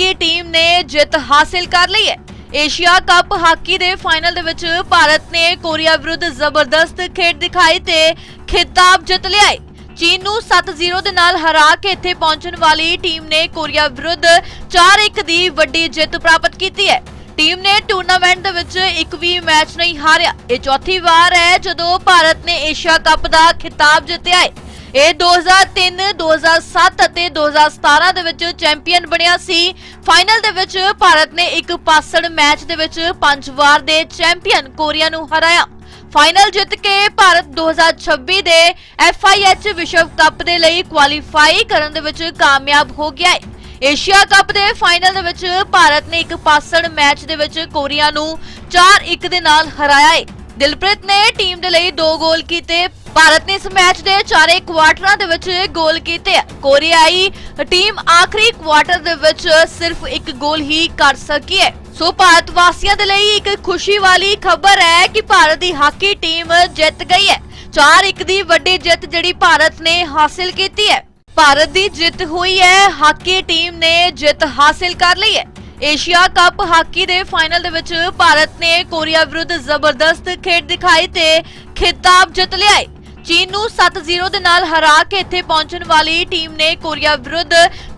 Hockey team ਨੇ ਜਿੱਤ ਹਾਸਿਲ ਕਰ ਲਈ ਹੈ। ਏਸ਼ੀਆ ਕੱਪ ਹਾਕੀ ਦੇ ਫਾਈਨਲ ਦੇ ਵਿੱਚ ਭਾਰਤ ਨੇ ਕੋਰੀਆ ਵਿਰੁੱਧ ਜ਼ਬਰਦਸਤ ਖੇਡ ਦਿਖਾਈ ਤੇ ਖਿਤਾਬ ਜਿੱਤ ਲਿਆ ਹੈ। ਚੀਨ ਨੂੰ 7-0 ਦੇ ਨਾਲ ਹਰਾ ਕੇ ਇੱਥੇ ਪਹੁੰਚਣ ਵਾਲੀ ਟੀਮ ਨੇ ਕੋਰੀਆ ਵਿਰੁੱਧ 4-1 ਦੀ ਵੱਡੀ ਜਿੱਤ ਪ੍ਰਾਪਤ ਕੀਤੀ ਹੈ। ਟੀਮ ਨੇ ਟੂਰਨਾਮੈਂਟ ਦੇ ਵਿੱਚ ਇੱਕ ਵੀ ਮੈਚ ਨਹੀਂ ਹਾਰਿਆ। ਇਹ ਚੌਥੀ ਵਾਰ ਹੈ ਜਦੋਂ ਭਾਰਤ ਨੇ ਏਸ਼ੀਆ ਕੱਪ ਦਾ ਖਿਤਾਬ ਜਿੱਤਿਆ ਹੈ। ਇਹ 2003, 2007 ਅਤੇ 2017 ਦੇ ਵਿੱਚ ਚੈਂਪੀਅਨ ਬਣਿਆ ਸੀ। ਫਾਈਨਲ ਦੇ ਵਿੱਚ ਭਾਰਤ ਨੇ ਇੱਕ ਪਾਸੜ ਮੈਚ ਦੇ ਵਿੱਚ ਪੰਜ ਵਾਰ ਦੇ ਚੈਂਪੀਅਨ ਕੋਰੀਆ ਨੂੰ ਹਰਾਇਆ। ਫਾਈਨਲ ਜਿੱਤ ਕੇ ਭਾਰਤ 2026 ਦੇ FIH ਵਿਸ਼ਵ ਕੱਪ ਦੇ ਲਈ ਕੁਆਲੀਫਾਈ ਕਰਨ ਦੇ ਵਿੱਚ ਕਾਮਯਾਬ ਹੋ ਗਿਆ ਹੈ। ਏਸ਼ੀਆ ਕੱਪ ਦੇ ਫਾਈਨਲ ਦੇ ਵਿੱਚ ਭਾਰਤ ਨੇ ਇੱਕ ਪਾਸੜ ਮੈਚ ਦੇ ਵਿੱਚ ਕੋਰੀਆ ਨੂੰ 4-1 ਦੇ ਨਾਲ ਹਰਾਇਆ ਹੈ। ਦਿਲਪ੍ਰੀਤ ਨੇ ਟੀਮ ਦੇ ਲਈ ਦੋ ਗੋਲ ਕੀਤੇ। ਭਾਰਤ ਨੇ ਇਸ ਮੈਚ ਦੇ ਚਾਰੇ ਕੁਆਟਰਾਂ ਦੇ ਵਿੱਚ ਗੋਲ ਕੀਤੇ। ਆ। ਕੋਰੀਆਈ ਟੀਮ ਆਖਰੀ ਕੁਆਟਰ ਦੇ ਵਿੱਚ ਸਿਰਫ ਇੱਕ ਗੋਲ ਹੀ ਕਰ ਸਕੀ ਹੈ। ਸੋ ਭਾਰਤ ਵਾਸੀਆਂ ਦੇ ਲਈ ਇੱਕ ਖੁਸ਼ੀ ਵਾਲੀ ਖਬਰ ਹੈ ਕਿ ਭਾਰਤ ਦੀ ਹਾਕੀ ਟੀਮ ਜਿੱਤ ਗਈ ਹੈ। 4-1 ਦੀ ਵੱਡੀ ਜਿੱਤ ਜਿਹੜੀ ਭਾਰਤ ਨੇ ਹਾਸਿਲ ਕੀਤੀ ਹੈ। ਭਾਰਤ ਦੀ ਜਿੱਤ ਹੋਈ ਹੈ, ਹਾਕੀ ਟੀਮ ਨੇ ਜਿੱਤ ਹਾਸਿਲ ਕਰ ਲਈ ਹੈ। ਏਸ਼ੀਆ ਕੱਪ ਹਾਕੀ ਦੇ ਫਾਈਨਲ ਦੇ ਵਿੱਚ ਭਾਰਤ ਨੇ ਕੋਰੀਆ ਵਿਰੁੱਧ ਜ਼ਬਰਦਸਤ ਖੇਡ ਦਿਖਾਈ ਤੇ ਖਿਤਾਬ ਜਿੱਤ ਲਿਆ ਹੈ ਚੀਨ ਨੂੰ 7-0 ਦੇ ਨਾਲ ਹਰਾ ਕੇ ਇੱਥੇ ਪਹੁੰਚਣ ਵਾਲੀ ਟੀਮ ਨੇ ਕੋਰੀਆ ਵਿਰੁੱਧ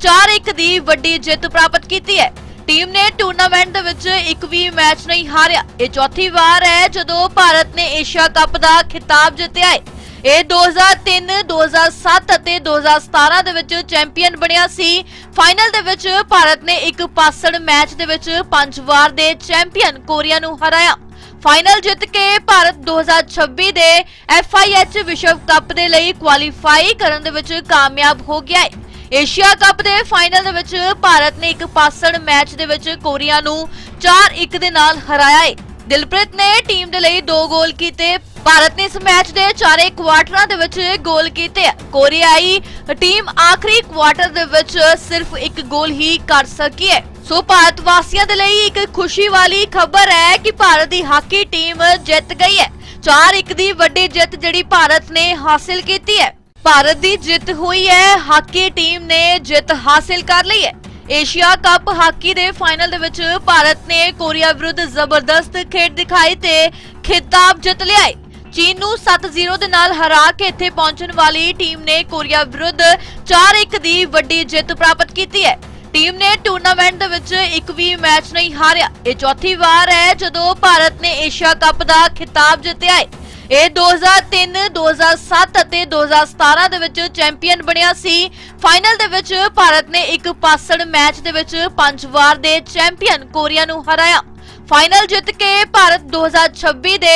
4-1 ਦੀ ਵੱਡੀ ਜਿੱਤ ਪ੍ਰਾਪਤ ਕੀਤੀ ਹੈ। ਟੀਮ ਨੇ ਟੂਰਨਾਮੈਂਟ ਦੇ ਵਿੱਚ ਇੱਕ ਵੀ ਮੈਚ ਨਹੀਂ ਹਾਰਿਆ। ਇਹ ਚੌਥੀ ਵਾਰ ਹੈ ਜਦੋਂ ਭਾਰਤ ਨੇ ਏਸ਼ੀਆ ਕੱਪ ਦਾ ਖਿਤਾਬ ਜਿੱਤਿਆ ਹੈ ਇਹ 2003, 2007 ਅਤੇ 2017 ਦੇ ਵਿੱਚ ਚੈਂਪੀਅਨ ਬਣਿਆ ਸੀ। ਫਾਈਨਲ ਦੇ ਵਿੱਚ ਭਾਰਤ ਨੇ ਇੱਕ ਪਾਸੜ ਮੈਚ ਦੇ ਵਿੱਚ ਪੰਜ ਵਾਰ ਦੇ ਚੈਂਪੀਅਨ ਕੋਰੀਆ ਨੂੰ ਹਰਾਇਆ। ਫਾਈਨਲ ਜਿੱਤ ਕੇ ਭਾਰਤ 2026 ਦੇ FIH ਵਿਸ਼ਵ ਕੱਪ ਦੇ ਲਈ ਕੁਆਲੀਫਾਈ ਕਰਨ ਦੇ ਵਿੱਚ ਕਾਮਯਾਬ ਹੋ ਗਿਆ ਹੈ। ਏਸ਼ੀਆ ਕੱਪ ਦੇ ਫਾਈਨਲ ਦੇ ਵਿੱਚ ਭਾਰਤ ਨੇ ਇੱਕ ਪਾਸੜ ਮੈਚ ਦੇ ਵਿੱਚ ਕੋਰੀਆ ਨੂੰ 4-1 ਦੇ ਨਾਲ ਹਰਾਇਆ ਹੈ। ਦਿਲਪ੍ਰੀਤ ਨੇ ਟੀਮ ਦੇ ਲਈ ਦੋ ਗੋਲ ਕੀਤੇ। ਭਾਰਤ ਨੇ ਇਸ ਮੈਚ ਦੇ ਚਾਰੇ ਕੁਆਟਰਾਂ ਦੇ ਵਿੱਚ ਗੋਲ ਕੀਤੇ। ਆ। ਕੋਰੀਆਈ ਟੀਮ ਆਖਰੀ ਕੁਆਟਰ ਦੇ ਵਿੱਚ ਸਿਰਫ ਇੱਕ ਗੋਲ ਹੀ ਕਰ ਸਕੀ ਹੈ। ਸੋ ਭਾਰਤ ਵਾਸੀਆਂ ਦੇ ਲਈ ਇੱਕ ਖੁਸ਼ੀ ਵਾਲੀ ਖਬਰ ਹੈ ਕਿ ਭਾਰਤ ਦੀ ਹਾਕੀ ਟੀਮ ਜਿੱਤ ਗਈ ਹੈ। 4-1 ਦੀ ਵੱਡੀ ਜਿੱਤ ਜਿਹੜੀ ਭਾਰਤ ਨੇ ਹਾਸਿਲ ਕੀਤੀ ਹੈ। ਭਾਰਤ ਦੀ ਜਿੱਤ ਹੋਈ ਹੈ। ਹਾਕੀ ਟੀਮ ਨੇ ਜਿੱਤ ਹਾਸਿਲ ਕਰ ਲਈ ਹੈ। ਏਸ਼ੀਆ ਕੱਪ ਹਾਕੀ ਦੇ ਫਾਈਨਲ ਦੇ ਵਿੱਚ ਭਾਰਤ ਨੇ ਕੋਰੀਆ ਵਿਰੁੱਧ ਜ਼ਬਰਦਸਤ ਖੇਡ ਦਿਖਾਈ ਤੇ ਖਿਤਾਬ ਜਿੱਤ ਲਿਆ ਹੈ ਚੀਨ ਨੂੰ 7-0 ਦੇ ਨਾਲ ਹਰਾ ਕੇ ਇੱਥੇ ਪਹੁੰਚਣ ਵਾਲੀ ਟੀਮ ਨੇ ਕੋਰੀਆ ਵਿਰੁੱਧ 4-1 ਦੀ ਵੱਡੀ ਜਿੱਤ ਪ੍ਰਾਪਤ ਕੀਤੀ ਹੈ। ਟੀਮ ਨੇ ਟੂਰਨਾਮੈਂਟ ਦੇ ਵਿੱਚ ਇੱਕ ਵੀ ਮੈਚ ਨਹੀਂ ਹਾਰਿਆ। ਇਹ ਚੌਥੀ ਵਾਰ ਹੈ ਜਦੋਂ ਭਾਰਤ ਨੇ ਏਸ਼ੀਆ ਕੱਪ ਦਾ ਖਿਤਾਬ ਜਿੱਤਿਆ ਹੈ। ਇਹ 2003, 2007 ਅਤੇ 2017 ਦੇ ਵਿੱਚ ਚੈਂਪੀਅਨ ਬਣਿਆ ਸੀ। ਫਾਈਨਲ ਦੇ ਵਿੱਚ ਭਾਰਤ ਨੇ ਇੱਕ ਪਾਸੜ ਮੈਚ ਦੇ ਵਿੱਚ ਪੰਜ ਵਾਰ ਦੇ ਚੈਂਪੀਅਨ ਕੋਰੀਆ ਨੂੰ ਹਰਾਇਆ। ਫਾਈਨਲ ਜਿੱਤ ਕੇ ਭਾਰਤ 2026 ਦੇ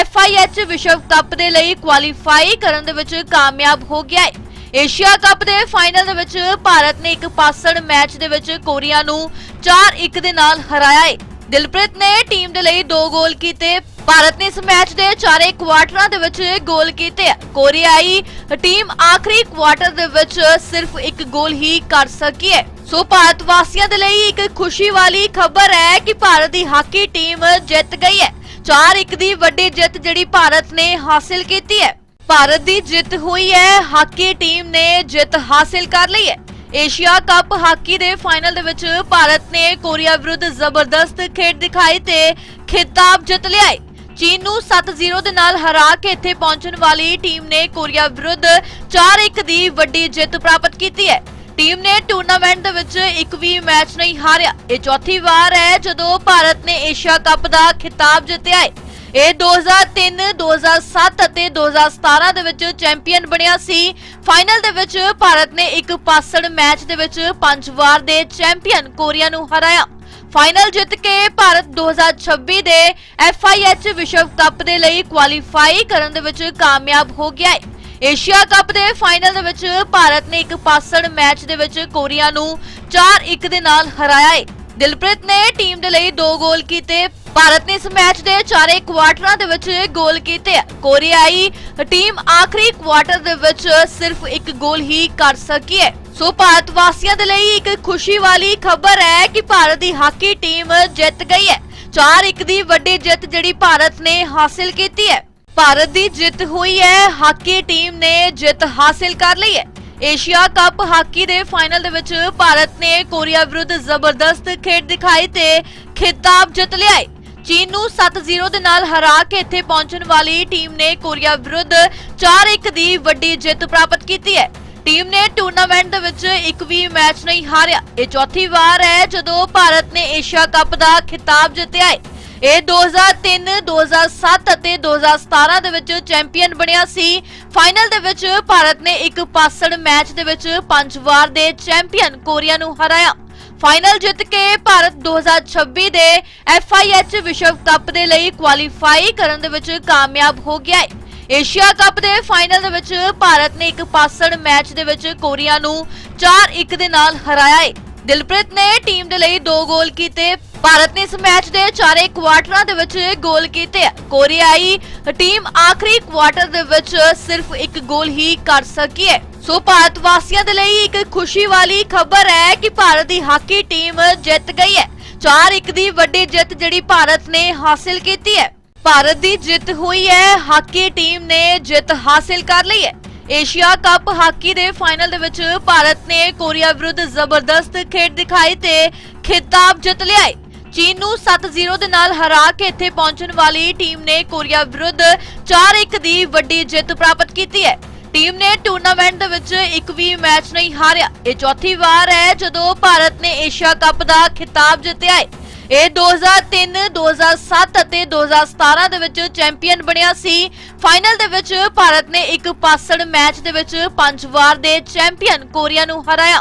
FIH ਵਿਸ਼ਵ ਕੱਪ ਦੇ ਲਈ ਕੁਆਲੀਫਾਈ ਕਰਨ ਦੇ ਵਿੱਚ ਕਾਮਯਾਬ ਹੋ ਗਿਆ ਹੈ। ਏਸ਼ੀਆ ਕੱਪ ਦੇ ਫਾਈਨਲ ਦੇ ਵਿੱਚ ਭਾਰਤ ਨੇ ਇੱਕ ਪਾਸੜ ਮੈਚ ਦੇ ਵਿੱਚ ਕੋਰੀਆ ਨੂੰ 4-1 ਦੇ ਨਾਲ ਹਰਾਇਆ ਹੈ। ਦਿਲਪ੍ਰੀਤ ਨੇ ਟੀਮ ਦੇ ਲਈ ਦੋ ਗੋਲ ਕੀਤੇ। ਭਾਰਤ ਨੇ ਇਸ ਮੈਚ ਦੇ ਚਾਰੇ ਕੁਆਟਰਾਂ ਦੇ ਵਿੱਚ ਗੋਲ ਕੀਤੇ ਕੋਰੀਆਈ ਟੀਮ ਆਖਰੀ ਕੁਆਟਰ ਦੇ ਵਿੱਚ ਸਿਰਫ ਇੱਕ ਗੋਲ ਹੀ ਕਰ ਸਕੀ ਹੈ। ਸੋ ਭਾਰਤ ਵਾਸੀਆਂ ਦੇ ਲਈ ਇੱਕ ਖੁਸ਼ੀ ਵਾਲੀ ਖਬਰ ਹੈ ਕਿ ਭਾਰਤ ਦੀ ਹਾਕੀ ਟੀਮ ਜਿੱਤ ਗਈ ਹੈ। 4-1 ਦੀ ਵੱਡੀ ਜਿੱਤ ਜਿਹੜੀ ਭਾਰਤ ਨੇ ਹਾਸਿਲ ਕੀਤੀ ਹੈ। ਭਾਰਤ ਦੀ ਜਿੱਤ ਹੋਈ ਹੈ, ਹਾਕੀ ਟੀਮ ਨੇ ਜਿੱਤ ਹਾਸਿਲ ਕਰ ਲਈ ਹੈ। ਏਸ਼ੀਆ ਕੱਪ ਹਾਕੀ ਦੇ ਫਾਈਨਲ ਦੇ ਵਿੱਚ ਭਾਰਤ ਨੇ ਕੋਰੀਆ ਵਿਰੁੱਧ ਜ਼ਬਰਦਸਤ ਖੇਡ ਦਿਖਾਈ ਤੇ ਖਿਤਾਬ ਜਿੱਤ ਲਿਆ ਹੈ ਚੀਨ ਨੂੰ 7-0 ਦੇ ਨਾਲ ਹਰਾ ਕੇ ਇੱਥੇ ਪਹੁੰਚਣ ਵਾਲੀ ਟੀਮ ਨੇ ਕੋਰੀਆ ਵਿਰੁੱਧ 4-1 ਦੀ ਵੱਡੀ ਜਿੱਤ ਪ੍ਰਾਪਤ ਕੀਤੀ ਹੈ। ਟੀਮ ਨੇ ਟੂਰਨਾਮੈਂਟ ਦੇ ਵਿੱਚ ਇੱਕ ਵੀ ਮੈਚ ਨਹੀਂ ਹਾਰਿਆ। ਇਹ ਚੌਥੀ ਵਾਰ ਹੈ ਜਦੋਂ ਭਾਰਤ ਨੇ ਏਸ਼ੀਆ ਕੱਪ ਦਾ ਖਿਤਾਬ ਜਿੱਤਿਆ ਹੈ। ਇਹ 2003, 2007 ਅਤੇ 2017 ਦੇ ਵਿੱਚ ਚੈਂਪੀਅਨ ਬਣਿਆ ਸੀ। ਫਾਈਨਲ ਦੇ ਵਿੱਚ ਭਾਰਤ ਨੇ ਇੱਕ ਪਾਸੜ ਮੈਚ ਦੇ ਵਿੱਚ ਪੰਜ ਵਾਰ ਦੇ ਚੈਂਪੀਅਨ ਕੋਰੀਆ ਨੂੰ ਹਰਾਇਆ। ਫਾਈਨਲ ਜਿੱਤ ਕੇ ਭਾਰਤ 2026 ਦੇ FIH ਵਿਸ਼ਵ ਕੱਪ ਦੇ ਲਈ ਕੁਆਲੀਫਾਈ ਕਰਨ ਦੇ ਵਿੱਚ ਕਾਮਯਾਬ ਹੋ ਗਿਆ ਹੈ। ਏਸ਼ੀਆ ਕੱਪ ਦੇ ਫਾਈਨਲ ਦੇ ਵਿੱਚ ਭਾਰਤ ਨੇ ਇੱਕ ਪਾਸੜ ਮੈਚ ਦੇ ਵਿੱਚ ਕੋਰੀਆ ਨੂੰ 4-1 ਦੇ ਨਾਲ ਹਰਾਇਆ ਹੈ। ਦਿਲਪ੍ਰੀਤ ਨੇ ਟੀਮ ਦੇ ਲਈ ਦੋ ਗੋਲ ਕੀਤੇ। ਭਾਰਤ ਨੇ ਇਸ ਮੈਚ ਦੇ ਚਾਰੇ ਕੁਆਟਰਾਂ ਦੇ ਵਿੱਚ ਗੋਲ ਕੀਤੇ ਆ। ਕੋਰੀਆਈ ਟੀਮ ਆਖਰੀ ਕੁਆਟਰ ਦੇ ਵਿੱਚ ਸਿਰਫ ਇੱਕ ਗੋਲ ਹੀ ਕਰ ਸਕੀ ਹੈ। ਸੋ ਭਾਰਤ ਵਾਸੀਆਂ ਦੇ ਲਈ ਇੱਕ ਖੁਸ਼ੀ ਵਾਲੀ ਖਬਰ ਹੈ ਕਿ ਭਾਰਤ ਦੀ ਹਾਕੀ ਟੀਮ ਜਿੱਤ ਗਈ ਹੈ। 4-1 ਦੀ ਵੱਡੀ ਜਿੱਤ ਜਿਹੜੀ ਭਾਰਤ ਨੇ ਹਾਸਿਲ ਕੀਤੀ ਹੈ। ਭਾਰਤ ਦੀ ਜਿੱਤ ਹੋਈ ਹੈ, ਹਾਕੀ ਟੀਮ ਨੇ ਜਿੱਤ ਹਾਸਿਲ ਕਰ ਲਈ ਹੈ। ਏਸ਼ੀਆ ਕੱਪ ਹਾਕੀ ਦੇ ਫਾਈਨਲ ਦੇ ਵਿੱਚ ਭਾਰਤ ਨੇ ਕੋਰੀਆ ਵਿਰੁੱਧ ਜ਼ਬਰਦਸਤ ਖੇਡ ਦਿਖਾਈ ਤੇ ਖਿਤਾਬ ਜਿੱਤ ਲਿਆ ਹੈ ਚੀਨ ਨੂੰ 7-0 ਦੇ ਨਾਲ ਹਰਾ ਕੇ ਇੱਥੇ ਪਹੁੰਚਣ ਵਾਲੀ ਟੀਮ ਨੇ ਕੋਰੀਆ ਵਿਰੁੱਧ 4-1 ਦੀ ਵੱਡੀ ਜਿੱਤ ਪ੍ਰਾਪਤ ਕੀਤੀ ਹੈ। ਟੀਮ ਨੇ ਟੂਰਨਾਮੈਂਟ ਦੇ ਵਿੱਚ ਇੱਕ ਵੀ ਮੈਚ ਨਹੀਂ ਹਾਰਿਆ। ਇਹ ਚੌਥੀ ਵਾਰ ਹੈ ਜਦੋਂ ਭਾਰਤ ਨੇ ਏਸ਼ੀਆ ਕੱਪ ਦਾ ਖਿਤਾਬ ਜਿੱਤਿਆ ਹੈ। ਇਹ 2003, 2007 ਅਤੇ 2017 ਦੇ ਵਿੱਚ ਚੈਂਪੀਅਨ ਬਣਿਆ ਸੀ। ਫਾਈਨਲ ਦੇ ਵਿੱਚ ਭਾਰਤ ਨੇ ਇੱਕ ਪਾਸੜ ਮੈਚ ਦੇ ਵਿੱਚ ਪੰਜ ਵਾਰ ਦੇ ਚੈਂਪੀਅਨ ਕੋਰੀਆ ਨੂੰ ਹਰਾਇਆ। ਫਾਈਨਲ ਜਿੱਤ ਕੇ ਭਾਰਤ 2026 ਦੇ FIH ਵਿਸ਼ਵ ਕੱਪ ਦੇ ਲਈ ਕੁਆਲੀਫਾਈ ਕਰਨ ਦੇ ਵਿੱਚ ਕਾਮਯਾਬ ਹੋ ਗਿਆ ਹੈ। ਏਸ਼ੀਆ ਕੱਪ ਦੇ ਫਾਈਨਲ ਦੇ ਵਿੱਚ ਭਾਰਤ ਨੇ ਇੱਕ ਪਾਸੜ ਮੈਚ ਦੇ ਵਿੱਚ ਕੋਰੀਆ ਨੂੰ 4-1 ਦੇ ਨਾਲ ਹਰਾਇਆ ਹੈ। ਦਿਲਪ੍ਰੀਤ ਨੇ ਟੀਮ ਦੇ ਲਈ ਦੋ ਗੋਲ ਕੀਤੇ। ਭਾਰਤ ਨੇ ਇਸ ਮੈਚ ਦੇ ਚਾਰੇ ਕੁਆਟਰਾਂ ਦੇ ਵਿੱਚ ਗੋਲ ਕੀਤੇ ਕੋਰੀਆਈ ਟੀਮ ਆਖਰੀ ਕੁਆਟਰ ਦੇ ਵਿੱਚ ਸਿਰਫ ਇੱਕ ਗੋਲ ਹੀ ਕਰ ਸਕੀ ਹੈ। ਸੋ ਭਾਰਤ ਵਾਸੀਆਂ ਦੇ ਲਈ ਇੱਕ ਖੁਸ਼ੀ ਵਾਲੀ ਖਬਰ ਹੈ ਕਿ ਭਾਰਤ ਦੀ ਹਾਕੀ ਟੀਮ ਜਿੱਤ ਗਈ ਹੈ। 4-1 ਦੀ ਵੱਡੀ ਜਿੱਤ ਜਿਹੜੀ ਭਾਰਤ ਨੇ ਹਾਸਿਲ ਕੀਤੀ ਹੈ। ਭਾਰਤ ਦੀ ਜਿੱਤ ਹੋਈ ਹੈ, ਹਾਕੀ ਟੀਮ ਨੇ ਜਿੱਤ ਹਾਸਿਲ ਕਰ ਲਈ ਹੈ। ਏਸ਼ੀਆ ਕੱਪ ਹਾਕੀ ਦੇ ਫਾਈਨਲ ਦੇ ਵਿੱਚ ਭਾਰਤ ਨੇ ਕੋਰੀਆ ਵਿਰੁੱਧ ਜ਼ਬਰਦਸਤ ਖੇਡ ਦਿਖਾਈ ਤੇ ਖਿਤਾਬ ਜਿੱਤ ਲਿਆ ਹੈ। ਚੀਨ ਨੂੰ 7-0 ਦੇ ਨਾਲ ਹਰਾ ਕੇ ਇੱਥੇ ਪਹੁੰਚਣ ਵਾਲੀ ਟੀਮ ਨੇ ਕੋਰੀਆ ਵਿਰੁੱਧ 4-1 ਦੀ ਵੱਡੀ ਜਿੱਤ ਪ੍ਰਾਪਤ ਕੀਤੀ ਹੈ। ਟੀਮ ਨੇ ਟੂਰਨਾਮੈਂਟ ਦੇ ਵਿੱਚ ਇੱਕ ਵੀ ਮੈਚ ਨਹੀਂ ਹਾਰਿਆ। ਇਹ ਚੌਥੀ ਵਾਰ ਹੈ ਜਦੋਂ ਭਾਰਤ ਨੇ ਏਸ਼ੀਆ ਕੱਪ ਦਾ ਖਿਤਾਬ ਜਿੱਤਿਆ ਹੈ। ਇਹ 2003, 2007 ਅਤੇ 2017 ਦੇ ਵਿੱਚ ਚੈਂਪੀਅਨ ਬਣਿਆ ਸੀ। ਫਾਈਨਲ ਦੇ ਵਿੱਚ ਭਾਰਤ ਨੇ ਇੱਕ ਪਾਸੜ ਮੈਚ ਦੇ ਵਿੱਚ ਪੰਜ ਵਾਰ ਦੇ ਚੈਂਪੀਅਨ ਕੋਰੀਆ ਨੂੰ ਹਰਾਇਆ।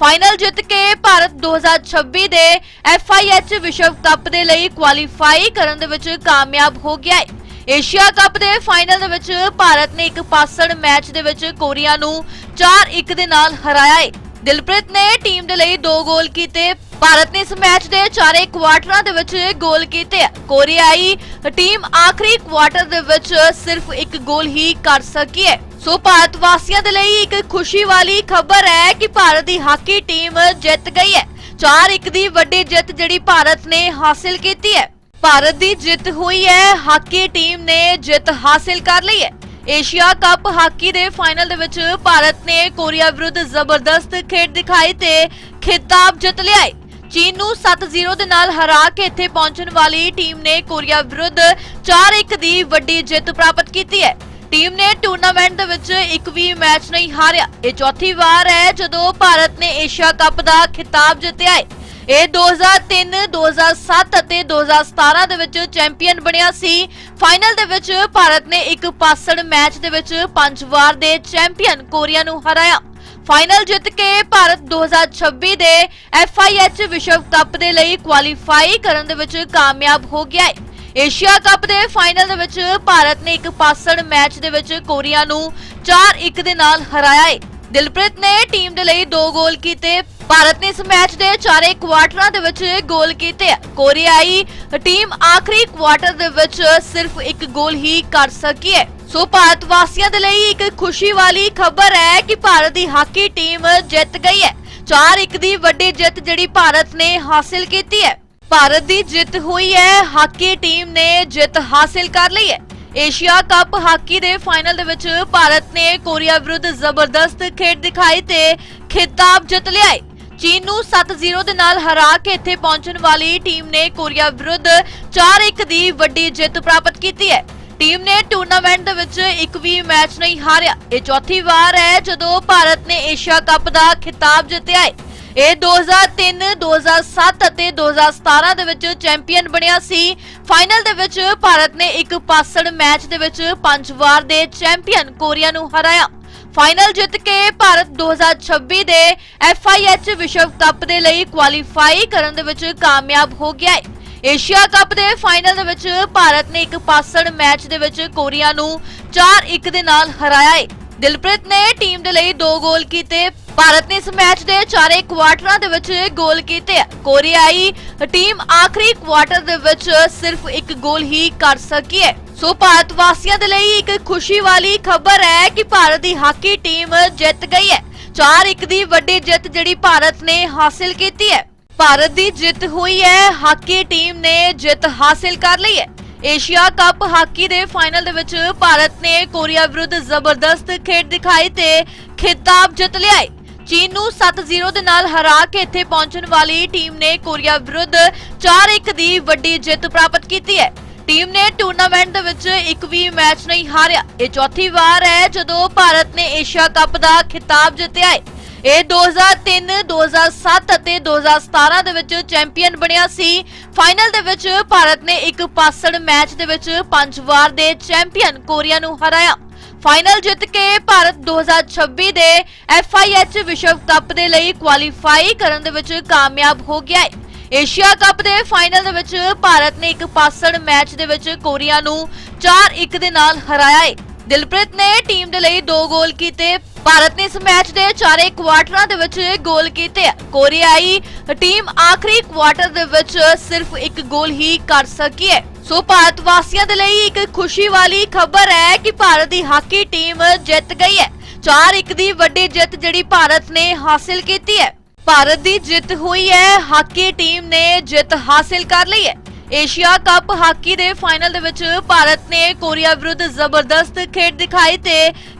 ਫਾਈਨਲ ਜਿੱਤ ਕੇ ਭਾਰਤ 2026 ਦੇ FIH ਵਿਸ਼ਵ ਕੱਪ ਦੇ ਲਈ ਕੁਆਲੀਫਾਈ ਕਰਨ ਦੇ ਵਿੱਚ ਕਾਮਯਾਬ ਹੋ ਗਿਆ ਹੈ। ਏਸ਼ੀਆ ਕੱਪ ਦੇ ਫਾਈਨਲ ਦੇ ਵਿੱਚ ਭਾਰਤ ਨੇ ਇੱਕ ਪਾਸੜ ਮੈਚ ਦੇ ਵਿੱਚ ਕੋਰੀਆ ਨੂੰ 4-1 ਦੇ ਨਾਲ ਹਰਾਇਆ ਹੈ ਦਿਲਪ੍ਰੀਤ ਨੇ ਟੀਮ ਦੇ ਲਈ ਦੋ ਗੋਲ ਕੀਤੇ। ਭਾਰਤ ਨੇ ਇਸ ਮੈਚ ਦੇ ਚਾਰੇ ਕੁਆਟਰਾਂ ਦੇ ਵਿੱਚ ਗੋਲ ਕੀਤੇ। ਕੋਰੀਆਈ ਟੀਮ ਆਖਰੀ ਕੁਆਟਰ ਦੇ ਵਿੱਚ ਸਿਰਫ ਇੱਕ ਗੋਲ ਹੀ ਕਰ ਸਕੀ ਹੈ ਸੋ ਭਾਰਤ ਵਾਸੀਆਂ ਦੇ ਲਈ ਇੱਕ ਖੁਸ਼ੀ ਵਾਲੀ ਖਬਰ ਹੈ ਕਿ ਭਾਰਤ ਦੀ ਹਾਕੀ ਟੀਮ ਜਿੱਤ ਗਈ ਹੈ 4-1 ਦੀ ਵੱਡੀ ਜਿੱਤ ਜਿਹੜੀ ਭਾਰਤ ਨੇ ਹਾਸਿਲ ਕੀਤੀ ਹੈ ਭਾਰਤ ਦੀ ਜਿੱਤ ਹੋਈ ਹੈ, ਹਾਕੀ ਟੀਮ ਨੇ ਜਿੱਤ ਹਾਸਿਲ ਕਰ ਲਈ ਹੈ। ਏਸ਼ੀਆ ਕੱਪ ਹਾਕੀ ਦੇ ਫਾਈਨਲ ਦੇ ਵਿੱਚ ਭਾਰਤ ਨੇ ਕੋਰੀਆ ਵਿਰੁੱਧ ਜ਼ਬਰਦਸਤ ਖੇਡ ਦਿਖਾਈ ਤੇ ਖਿਤਾਬ ਜਿੱਤ ਲਿਆ ਹੈ। ਚੀਨ ਨੂੰ 7-0 ਦੇ ਨਾਲ ਹਰਾ ਕੇ ਇੱਥੇ ਪਹੁੰਚਣ ਵਾਲੀ ਟੀਮ ਨੇ ਕੋਰੀਆ ਵਿਰੁੱਧ 4-1 ਦੀ ਵੱਡੀ ਜਿੱਤ ਪ੍ਰਾਪਤ ਕੀਤੀ ਹੈ। ਟੀਮ ਨੇ ਟੂਰਨਾਮੈਂਟ ਦੇ ਵਿੱਚ ਇੱਕ ਵੀ ਮੈਚ ਨਹੀਂ ਹਾਰਿਆ। ਇਹ ਚੌਥੀ ਵਾਰ ਹੈ ਜਦੋਂ ਭਾਰਤ ਨੇ ਏਸ਼ੀਆ ਕੱਪ ਦਾ ਖਿਤਾਬ ਜਿੱਤਿਆ ਹੈ। ਇਹ 2003, 2007 ਅਤੇ 2017 ਦੇ ਵਿੱਚ ਚੈਂਪੀਅਨ ਬਣਿਆ ਸੀ। ਫਾਈਨਲ ਦੇ ਵਿੱਚ ਭਾਰਤ ਨੇ ਇੱਕ ਪਾਸੜ ਮੈਚ ਦੇ ਵਿੱਚ ਪੰਜ ਵਾਰ ਦੇ ਚੈਂਪੀਅਨ ਕੋਰੀਆ ਨੂੰ ਹਰਾਇਆ। ਫਾਈਨਲ ਜਿੱਤ ਕੇ ਭਾਰਤ 2026 ਦੇ FIH ਵਿਸ਼ਵ ਕੱਪ ਦੇ ਲਈ ਕੁਆਲੀਫਾਈ ਕਰਨ ਦੇ ਵਿੱਚ ਕਾਮਯਾਬ ਹੋ ਗਿਆ ਹੈ। ਏਸ਼ੀਆ ਕੱਪ ਦੇ ਫਾਈਨਲ ਦੇ ਵਿੱਚ ਭਾਰਤ ਨੇ ਇੱਕ ਪਾਸੜ ਮੈਚ ਦੇ ਵਿੱਚ ਕੋਰੀਆ ਨੂੰ 4-1 ਦੇ ਨਾਲ ਹਰਾਇਆ ਹੈ। ਦਿਲਪ੍ਰੀਤ ਨੇ ਟੀਮ ਦੇ ਲਈ ਦੋ ਗੋਲ ਕੀਤੇ। ਭਾਰਤ ਨੇ ਇਸ ਮੈਚ ਦੇ ਚਾਰੇ ਕੁਆਟਰਾਂ ਦੇ ਵਿੱਚ ਗੋਲ ਕੀਤੇ ਆ। ਕੋਰੀਆਈ ਟੀਮ ਆਖਰੀ ਕੁਆਟਰ ਦੇ ਵਿੱਚ ਸਿਰਫ ਇੱਕ ਗੋਲ ਹੀ ਕਰ ਸਕੀ ਹੈ। ਸੋ ਭਾਰਤ ਵਾਸੀਆਂ ਦੇ ਲਈ ਇੱਕ ਖੁਸ਼ੀ ਵਾਲੀ ਖਬਰ ਹੈ ਕਿ ਭਾਰਤ ਦੀ ਹਾਕੀ ਟੀਮ ਜਿੱਤ ਗਈ ਹੈ। 4-1 ਦੀ ਵੱਡੀ ਜਿੱਤ ਜਿਹੜੀ ਭਾਰਤ ਨੇ ਹਾਸਿਲ ਕੀਤੀ ਹੈ। ਭਾਰਤ ਦੀ ਜਿੱਤ ਹੋਈ ਹੈ, ਹਾਕੀ ਟੀਮ ਨੇ ਜਿੱਤ ਹਾਸਿਲ ਕਰ ਲਈ ਹੈ। ਏਸ਼ੀਆ ਕੱਪ ਹਾਕੀ ਦੇ ਫਾਈਨਲ ਦੇ ਵਿੱਚ ਭਾਰਤ ਨੇ ਕੋਰੀਆ ਵਿਰੁੱਧ ਜ਼ਬਰਦਸਤ ਖੇਡ ਦਿਖਾਈ ਤੇ ਖਿਤਾਬ ਜਿੱਤ ਲਿਆ ਹੈ ਚੀਨ ਨੂੰ 7-0 ਦੇ ਨਾਲ ਹਰਾ ਕੇ ਇੱਥੇ ਪਹੁੰਚਣ ਵਾਲੀ ਟੀਮ ਨੇ ਕੋਰੀਆ ਵਿਰੁੱਧ 4-1 ਦੀ ਵੱਡੀ ਜਿੱਤ ਪ੍ਰਾਪਤ ਕੀਤੀ ਹੈ। ਟੀਮ ਨੇ ਟੂਰਨਾਮੈਂਟ ਦੇ ਵਿੱਚ ਇੱਕ ਵੀ ਮੈਚ ਨਹੀਂ ਹਾਰਿਆ। ਇਹ ਚੌਥੀ ਵਾਰ ਹੈ ਜਦੋਂ ਭਾਰਤ ਨੇ ਏਸ਼ੀਆ ਕੱਪ ਦਾ ਖਿਤਾਬ ਜਿੱਤਿਆ ਹੈ। ਇਹ 2003, 2007 ਅਤੇ 2017 ਦੇ ਵਿੱਚ ਚੈਂਪੀਅਨ ਬਣਿਆ ਸੀ। ਫਾਈਨਲ ਦੇ ਵਿੱਚ ਭਾਰਤ ਨੇ ਇੱਕ ਪਾਸੜ ਮੈਚ ਦੇ ਵਿੱਚ ਪੰਜ ਵਾਰ ਦੇ ਚੈਂਪੀਅਨ ਕੋਰੀਆ ਨੂੰ ਹਰਾਇਆ। ਫਾਈਨਲ ਜਿੱਤ ਕੇ ਭਾਰਤ 2026 ਦੇ FIH ਵਿਸ਼ਵ ਕੱਪ ਦੇ ਲਈ ਕੁਆਲੀਫਾਈ ਕਰਨ ਦੇ ਵਿੱਚ ਕਾਮਯਾਬ ਹੋ ਗਿਆ ਹੈ। ਏਸ਼ੀਆ ਕੱਪ ਦੇ ਫਾਈਨਲ ਦੇ ਵਿੱਚ ਭਾਰਤ ਨੇ ਇੱਕ ਪਾਸੜ ਮੈਚ ਦੇ ਵਿੱਚ ਕੋਰੀਆ ਨੂੰ 4-1 ਦੇ ਨਾਲ ਹਰਾਇਆ ਹੈ। ਦਿਲਪ੍ਰੀਤ ਨੇ ਟੀਮ ਦੇ ਲਈ ਦੋ ਗੋਲ ਕੀਤੇ। ਭਾਰਤ ਨੇ ਇਸ ਮੈਚ ਦੇ ਚਾਰੇ ਕੁਆਟਰਾਂ ਦੇ ਵਿੱਚ ਗੋਲ ਕੀਤੇ ਆ। ਕੋਰੀਆਈ ਟੀਮ ਆਖਰੀ ਕੁਆਟਰ ਦੇ ਵਿੱਚ ਸਿਰਫ ਇੱਕ ਗੋਲ ਹੀ ਕਰ ਸਕੀ ਹੈ। ਸੋ ਭਾਰਤ ਵਾਸੀਆਂ ਦੇ ਲਈ ਇੱਕ ਖੁਸ਼ੀ ਵਾਲੀ ਖਬਰ ਹੈ ਕਿ ਭਾਰਤ ਦੀ ਹਾਕੀ ਟੀਮ ਜਿੱਤ ਗਈ ਹੈ। 4-1 ਦੀ ਵੱਡੀ ਜਿੱਤ ਜਿਹੜੀ ਭਾਰਤ ਨੇ ਹਾਸਿਲ ਕੀਤੀ ਹੈ। ਭਾਰਤ ਦੀ ਜਿੱਤ ਹੋਈ ਹੈ, ਹਾਕੀ ਟੀਮ ਨੇ ਜਿੱਤ ਹਾਸਿਲ ਕਰ ਲਈ ਹੈ। ਏਸ਼ੀਆ ਕੱਪ ਹਾਕੀ ਦੇ ਫਾਈਨਲ ਦੇ ਵਿੱਚ ਭਾਰਤ ਨੇ ਕੋਰੀਆ ਵਿਰੁੱਧ ਜ਼ਬਰਦਸਤ ਖੇਡ ਦਿਖਾਈ ਤੇ ਖਿਤਾਬ ਜਿੱਤ ਲਿਆ ਹੈ ਚੀਨ ਨੂੰ 7-0 ਦੇ ਨਾਲ ਹਰਾ ਕੇ ਇੱਥੇ ਪਹੁੰਚਣ ਵਾਲੀ ਟੀਮ ਨੇ ਕੋਰੀਆ ਵਿਰੁੱਧ 4-1 ਦੀ ਵੱਡੀ ਜਿੱਤ ਪ੍ਰਾਪਤ ਕੀਤੀ ਹੈ। ਟੀਮ ਨੇ ਟੂਰਨਾਮੈਂਟ ਦੇ ਵਿੱਚ ਇੱਕ ਵੀ ਮੈਚ ਨਹੀਂ ਹਾਰਿਆ। ਇਹ ਚੌਥੀ ਵਾਰ ਹੈ ਜਦੋਂ ਭਾਰਤ ਨੇ ਏਸ਼ੀਆ ਕੱਪ ਦਾ ਖਿਤਾਬ ਜਿੱਤਿਆ ਹੈ। ਇਹ 2003, 2007 ਅਤੇ 2017 ਦੇ ਵਿੱਚ ਚੈਂਪੀਅਨ ਬਣਿਆ ਸੀ। ਫਾਈਨਲ ਦੇ ਵਿੱਚ ਭਾਰਤ ਨੇ ਇੱਕ ਪਾਸੜ ਮੈਚ ਦੇ ਵਿੱਚ ਪੰਜ ਵਾਰ ਦੇ ਚੈਂਪੀਅਨ ਕੋਰੀਆ ਨੂੰ ਹਰਾਇਆ। ਫਾਈਨਲ ਜਿੱਤ ਕੇ ਭਾਰਤ 2026 ਦੇ FIH ਵਿਸ਼ਵ ਕੱਪ ਦੇ ਲਈ ਕੁਆਲੀਫਾਈ ਕਰਨ ਦੇ ਵਿੱਚ ਕਾਮਯਾਬ ਹੋ ਗਿਆ ਹੈ। ਏਸ਼ੀਆ ਕੱਪ ਦੇ ਫਾਈਨਲ ਦੇ ਵਿੱਚ ਭਾਰਤ ਨੇ ਇੱਕ ਪਾਸੜ ਮੈਚ ਦੇ ਵਿੱਚ ਕੋਰੀਆ ਨੂੰ 4-1 ਦੇ ਨਾਲ ਹਰਾਇਆ ਹੈ। ਦਿਲਪ੍ਰੀਤ ਨੇ ਟੀਮ ਦੇ ਲਈ ਦੋ ਗੋਲ ਕੀਤੇ। ਭਾਰਤ ਨੇ ਇਸ ਮੈਚ ਦੇ ਚਾਰੇ ਕੁਆਟਰਾਂ ਦੇ ਵਿੱਚ ਗੋਲ ਕੀਤੇ ਆ। ਕੋਰੀਆਈ ਟੀਮ ਆਖਰੀ ਕੁਆਟਰ ਦੇ ਵਿੱਚ ਸਿਰਫ ਇੱਕ ਗੋਲ ਹੀ ਕਰ ਸਕੀ ਹੈ। ਸੋ ਭਾਰਤ ਵਾਸੀਆਂ ਦੇ ਲਈ ਇੱਕ ਖੁਸ਼ੀ ਵਾਲੀ ਖਬਰ ਹੈ ਕਿ ਭਾਰਤ ਦੀ ਹਾਕੀ ਟੀਮ ਜਿੱਤ ਗਈ ਹੈ। 4-1 ਦੀ ਵੱਡੀ ਜਿੱਤ ਜਿਹੜੀ ਭਾਰਤ ਨੇ ਹਾਸਿਲ ਕੀਤੀ ਹੈ। ਭਾਰਤ ਦੀ ਜਿੱਤ ਹੋਈ ਹੈ, ਹਾਕੀ ਟੀਮ ਨੇ ਜਿੱਤ ਹਾਸਿਲ ਕਰ ਲਈ ਹੈ। ਏਸ਼ੀਆ ਕੱਪ ਹਾਕੀ ਦੇ ਫਾਈਨਲ ਦੇ ਵਿੱਚ ਭਾਰਤ ਨੇ ਕੋਰੀਆ ਵਿਰੁੱਧ ਜ਼ਬਰਦਸਤ ਖੇਡ ਦਿਖਾਈ ਤੇ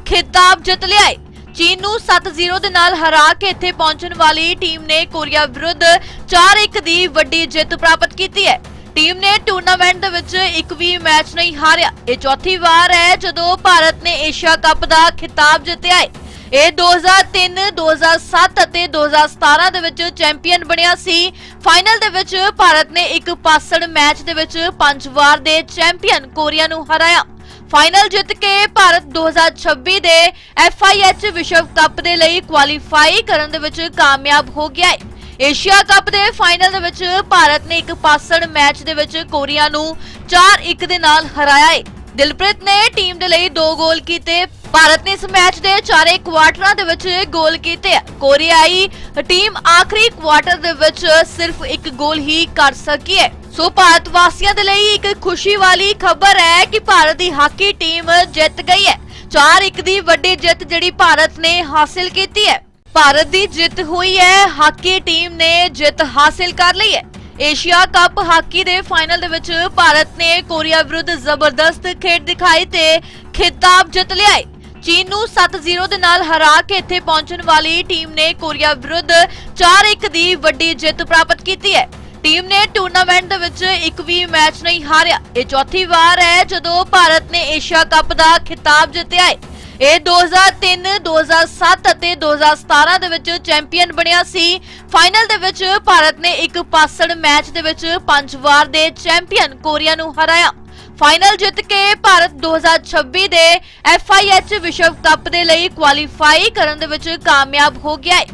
ਖਿਤਾਬ ਜਿੱਤ ਲਿਆ ਹੈ ਚੀਨ ਨੂੰ 7-0 ਦੇ ਨਾਲ ਹਰਾ ਕੇ ਇੱਥੇ ਪਹੁੰਚਣ ਵਾਲੀ ਟੀਮ ਨੇ ਕੋਰੀਆ ਵਿਰੁੱਧ 4-1 ਦੀ ਵੱਡੀ ਜਿੱਤ ਪ੍ਰਾਪਤ ਕੀਤੀ ਹੈ। ਟੀਮ ਨੇ ਟੂਰਨਾਮੈਂਟ ਦੇ ਵਿੱਚ ਇੱਕ ਵੀ ਮੈਚ ਨਹੀਂ ਹਾਰਿਆ। ਇਹ ਚੌਥੀ ਵਾਰ ਹੈ ਜਦੋਂ ਭਾਰਤ ਨੇ ਏਸ਼ੀਆ ਕੱਪ ਦਾ ਖਿਤਾਬ ਜਿੱਤਿਆ ਹੈ। ਇਹ 2003, 2007 ਅਤੇ 2017 ਦੇ ਵਿੱਚ ਚੈਂਪੀਅਨ ਬਣਿਆ ਸੀ। ਫਾਈਨਲ ਦੇ ਵਿੱਚ ਭਾਰਤ ਨੇ ਇੱਕ ਪਾਸੜ ਮੈਚ ਦੇ ਵਿੱਚ ਪੰਜ ਵਾਰ ਦੇ ਚੈਂਪੀਅਨ ਕੋਰੀਆ ਨੂੰ ਹਰਾਇਆ। ਫਾਈਨਲ ਜਿੱਤ ਕੇ ਭਾਰਤ 2026 ਦੇ FIH ਵਿਸ਼ਵ ਕੱਪ ਦੇ ਲਈ ਕੁਆਲੀਫਾਈ ਕਰਨ ਦੇ ਵਿੱਚ ਕਾਮਯਾਬ ਹੋ ਗਿਆ ਹੈ। ਏਸ਼ੀਆ ਕੱਪ ਦੇ ਫਾਈਨਲ ਦੇ ਵਿੱਚ ਭਾਰਤ ਨੇ ਇੱਕ ਪਾਸੜ ਮੈਚ ਦੇ ਵਿੱਚ ਕੋਰੀਆ ਨੂੰ 4-1 ਦੇ ਨਾਲ ਹਰਾਇਆ ਹੈ। ਦਿਲਪ੍ਰੀਤ ਨੇ ਟੀਮ ਦੇ ਲਈ ਦੋ ਗੋਲ ਕੀਤੇ ਭਾਰਤ ਨੇ ਇਸ ਮੈਚ ਦੇ ਚਾਰੇ ਕੁਆਟਰਾਂ ਦੇ ਵਿੱਚ ਗੋਲ ਕੀਤੇ ਕੋਰੀਆਈ ਟੀਮ ਆਖਰੀ ਕੁਆਟਰ ਦੇ ਵਿੱਚ ਸਿਰਫ ਇੱਕ ਗੋਲ ਹੀ ਕਰ ਸਕੀ ਹੈ। ਸੋ ਭਾਰਤ ਵਾਸੀਆਂ ਦੇ ਲਈ ਇੱਕ ਖੁਸ਼ੀ ਵਾਲੀ ਖਬਰ ਹੈ ਕਿ ਭਾਰਤ ਦੀ ਹਾਕੀ ਟੀਮ ਜਿੱਤ ਗਈ ਹੈ। 4-1 ਦੀ ਵੱਡੀ ਜਿੱਤ ਜਿਹੜੀ ਭਾਰਤ ਨੇ ਹਾਸਿਲ ਕੀਤੀ ਹੈ। ਭਾਰਤ ਦੀ ਜਿੱਤ ਹੋਈ ਹੈ, ਹਾਕੀ ਟੀਮ ਨੇ ਜਿੱਤ ਹਾਸਿਲ ਕਰ ਲਈ ਹੈ। ਏਸ਼ੀਆ ਕੱਪ ਹਾਕੀ ਦੇ ਫਾਈਨਲ ਦੇ ਵਿੱਚ ਭਾਰਤ ਨੇ ਕੋਰੀਆ ਵਿਰੁੱਧ ਜ਼ਬਰਦਸਤ ਖੇਡ ਦਿਖਾਈ ਤੇ ਖਿਤਾਬ ਜਿੱਤ ਲਿਆ ਹੈ ਚੀਨ ਨੂੰ 7-0 ਦੇ ਨਾਲ ਹਰਾ ਕੇ ਇੱਥੇ ਪਹੁੰਚਣ ਵਾਲੀ ਟੀਮ ਨੇ ਕੋਰੀਆ ਵਿਰੁੱਧ 4-1 ਦੀ ਵੱਡੀ ਜਿੱਤ ਪ੍ਰਾਪਤ ਕੀਤੀ ਹੈ। ਟੀਮ ਨੇ ਟੂਰਨਾਮੈਂਟ ਦੇ ਵਿੱਚ ਇੱਕ ਵੀ ਮੈਚ ਨਹੀਂ ਹਾਰਿਆ। ਇਹ ਚੌਥੀ ਵਾਰ ਹੈ ਜਦੋਂ ਭਾਰਤ ਨੇ ਏਸ਼ੀਆ ਕੱਪ ਦਾ ਖਿਤਾਬ ਜਿੱਤਿਆ ਹੈ। ਇਹ 2003, 2007 ਅਤੇ 2017 ਦੇ ਵਿੱਚ ਚੈਂਪੀਅਨ ਬਣਿਆ ਸੀ। ਫਾਈਨਲ ਦੇ ਵਿੱਚ ਭਾਰਤ ਨੇ ਇੱਕ ਪਾਸੜ ਮੈਚ ਦੇ ਵਿੱਚ ਪੰਜ ਵਾਰ ਦੇ ਚੈਂਪੀਅਨ ਕੋਰੀਆ ਨੂੰ ਹਰਾਇਆ। ਫਾਈਨਲ ਜਿੱਤ ਕੇ ਭਾਰਤ 2026 ਦੇ FIH ਵਿਸ਼ਵ ਕੱਪ ਦੇ ਲਈ ਕੁਆਲੀਫਾਈ ਕਰਨ ਦੇ ਵਿੱਚ ਕਾਮਯਾਬ ਹੋ ਗਿਆ ਹੈ।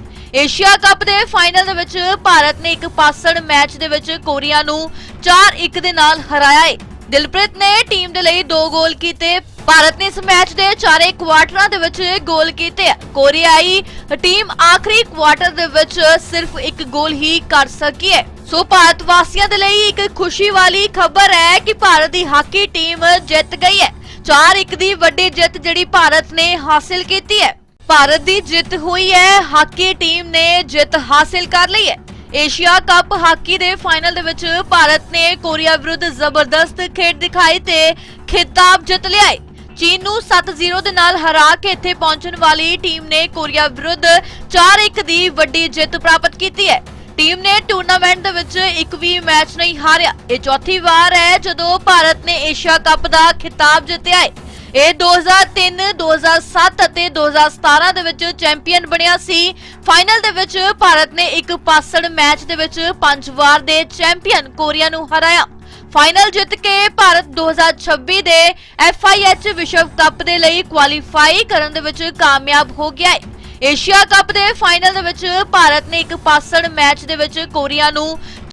ਏਸ਼ੀਆ ਕੱਪ ਦੇ ਫਾਈਨਲ ਦੇ ਵਿੱਚ ਭਾਰਤ ਨੇ ਇੱਕ ਪਾਸੜ ਮੈਚ ਦੇ ਵਿੱਚ ਕੋਰੀਆ ਨੂੰ 4-1 ਦੇ ਨਾਲ ਹਰਾਇਆ ਹੈ। ਦਿਲਪ੍ਰੀਤ ਨੇ ਟੀਮ ਦੇ ਲਈ ਦੋ ਗੋਲ ਕੀਤੇ ਭਾਰਤ ਨੇ ਇਸ ਮੈਚ ਦੇ ਚਾਰੇ ਕੁਆਟਰਾਂ ਦੇ ਵਿੱਚ ਗੋਲ ਕੀਤੇ ਕੋਰੀਆਈ ਟੀਮ ਆਖਰੀ ਕੁਆਟਰ ਦੇ ਵਿੱਚ ਸਿਰਫ ਇੱਕ ਗੋਲ ਹੀ ਕਰ ਸਕੀ ਹੈ। ਸੋ ਭਾਰਤ ਵਾਸੀਆਂ ਦੇ ਲਈ ਇੱਕ ਖੁਸ਼ੀ ਵਾਲੀ ਖਬਰ ਹੈ ਕਿ ਭਾਰਤ ਦੀ ਹਾਕੀ ਟੀਮ ਜਿੱਤ ਗਈ ਹੈ। 4-1 ਦੀ ਵੱਡੀ ਜਿੱਤ ਜਿਹੜੀ ਭਾਰਤ ਨੇ ਹਾਸਿਲ ਕੀਤੀ ਹੈ। ਭਾਰਤ ਦੀ ਜਿੱਤ ਹੋਈ ਹੈ, ਹਾਕੀ ਟੀਮ ਨੇ ਜਿੱਤ ਹਾਸਿਲ ਕਰ ਲਈ ਹੈ। ਏਸ਼ੀਆ ਕੱਪ ਹਾਕੀ ਦੇ ਫਾਈਨਲ ਦੇ ਵਿੱਚ ਭਾਰਤ ਨੇ ਕੋਰੀਆ ਵਿਰੁੱਧ ਜ਼ਬਰਦਸਤ ਖੇਡ ਦਿਖਾਈ ਤੇ ਖਿਤਾਬ ਜਿੱਤ ਲਿਆ ਹੈ ਚੀਨ ਨੂੰ 7-0 ਦੇ ਨਾਲ ਹਰਾ ਕੇ ਇੱਥੇ ਪਹੁੰਚਣ ਵਾਲੀ ਟੀਮ ਨੇ ਕੋਰੀਆ ਵਿਰੁੱਧ 4-1 ਦੀ ਵੱਡੀ ਜਿੱਤ ਪ੍ਰਾਪਤ ਕੀਤੀ ਹੈ। ਟੀਮ ਨੇ ਟੂਰਨਾਮੈਂਟ ਦੇ ਵਿੱਚ ਇੱਕ ਵੀ ਮੈਚ ਨਹੀਂ ਹਾਰਿਆ। ਇਹ ਚੌਥੀ ਵਾਰ ਹੈ ਜਦੋਂ ਭਾਰਤ ਨੇ ਏਸ਼ੀਆ ਕੱਪ ਦਾ ਖਿਤਾਬ ਜਿੱਤਿਆ ਹੈ। ਇਹ 2003, 2007 ਅਤੇ 2017 ਦੇ ਵਿੱਚ ਚੈਂਪੀਅਨ ਬਣਿਆ ਸੀ। ਫਾਈਨਲ ਦੇ ਵਿੱਚ ਭਾਰਤ ਨੇ ਇੱਕ ਪਾਸੜ ਮੈਚ ਦੇ ਵਿੱਚ ਪੰਜ ਵਾਰ ਦੇ ਚੈਂਪੀਅਨ ਕੋਰੀਆ ਨੂੰ ਹਰਾਇਆ। ਫਾਈਨਲ ਜਿੱਤ ਕੇ ਭਾਰਤ 2026 ਦੇ FIH ਵਿਸ਼ਵ ਕੱਪ ਦੇ ਲਈ ਕੁਆਲੀਫਾਈ ਕਰਨ ਦੇ ਵਿੱਚ ਕਾਮਯਾਬ ਹੋ ਗਿਆ ਹੈ। ਏਸ਼ੀਆ ਕੱਪ ਦੇ ਫਾਈਨਲ ਦੇ ਵਿੱਚ ਭਾਰਤ ਨੇ ਇੱਕ ਪਾਸੜ ਮੈਚ ਦੇ ਵਿੱਚ ਕੋਰੀਆ ਨੂੰ